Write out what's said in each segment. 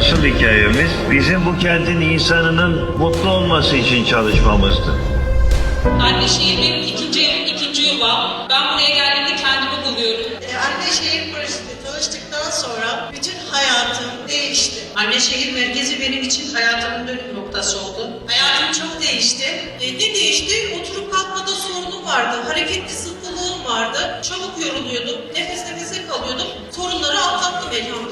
Asıl hikayemiz bizim bu kentin insanının mutlu olması için çalışmamızdı. Anne şehir benim ikinci evim, ikinci yuvam. Ben buraya geldiğimde kendimi buluyorum. E, Anne Şehir Projesi'nde çalıştıktan sonra bütün hayatım değişti. Anne Şehir Merkezi benim için hayatımın dönüm noktası oldu. Hayatım çok değişti. E, ne değişti? Oturup kalkmada sorunum vardı. Hareket kısıtlılığım vardı. Çabuk yoruluyordum. Nefes nefese kalıyordum. Sorunları atlattım elhamdülillah.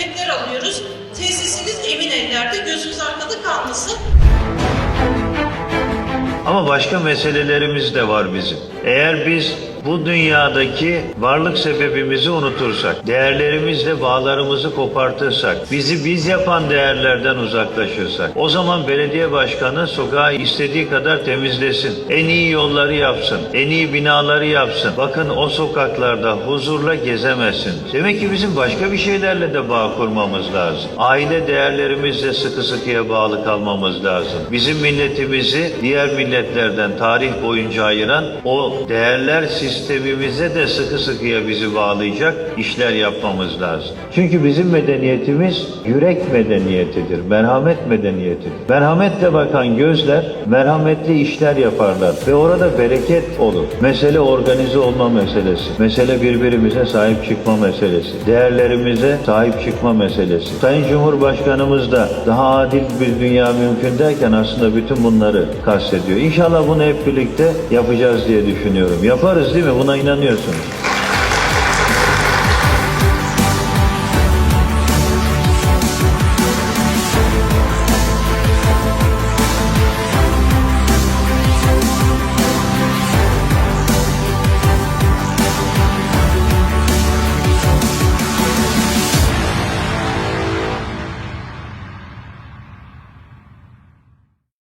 Hizmetler alıyoruz. Tesisiniz emin ellerde. Gözünüz arkada kalmasın. Ama başka meselelerimiz de var bizim. Eğer biz bu dünyadaki varlık sebebimizi unutursak, değerlerimizle bağlarımızı kopartırsak, bizi biz yapan değerlerden uzaklaşırsak, o zaman belediye başkanı sokağı istediği kadar temizlesin, en iyi yolları yapsın, en iyi binaları yapsın. Bakın o sokaklarda huzurla gezemezsin. Demek ki bizim başka bir şeylerle de bağ kurmamız lazım. Aile değerlerimizle sıkı sıkıya bağlı kalmamız lazım. Bizim milletimizi diğer milletlerden tarih boyunca ayıran o değerler sistemimize de sıkı sıkıya bizi bağlayacak işler yapmamız lazım. Çünkü bizim medeniyetimiz yürek medeniyetidir, merhamet medeniyetidir. Merhametle bakan gözler merhametli işler yaparlar ve orada bereket olur. Mesele organize olma meselesi. Mesele birbirimize sahip çıkma meselesi. Değerlerimize sahip çıkma meselesi. Sayın Cumhurbaşkanımız da daha adil bir dünya mümkün derken aslında bütün bunları kastediyor. İnşallah bunu hep birlikte yapacağız diye düşünüyorum. Yaparız değil mi? Buna inanıyorsunuz.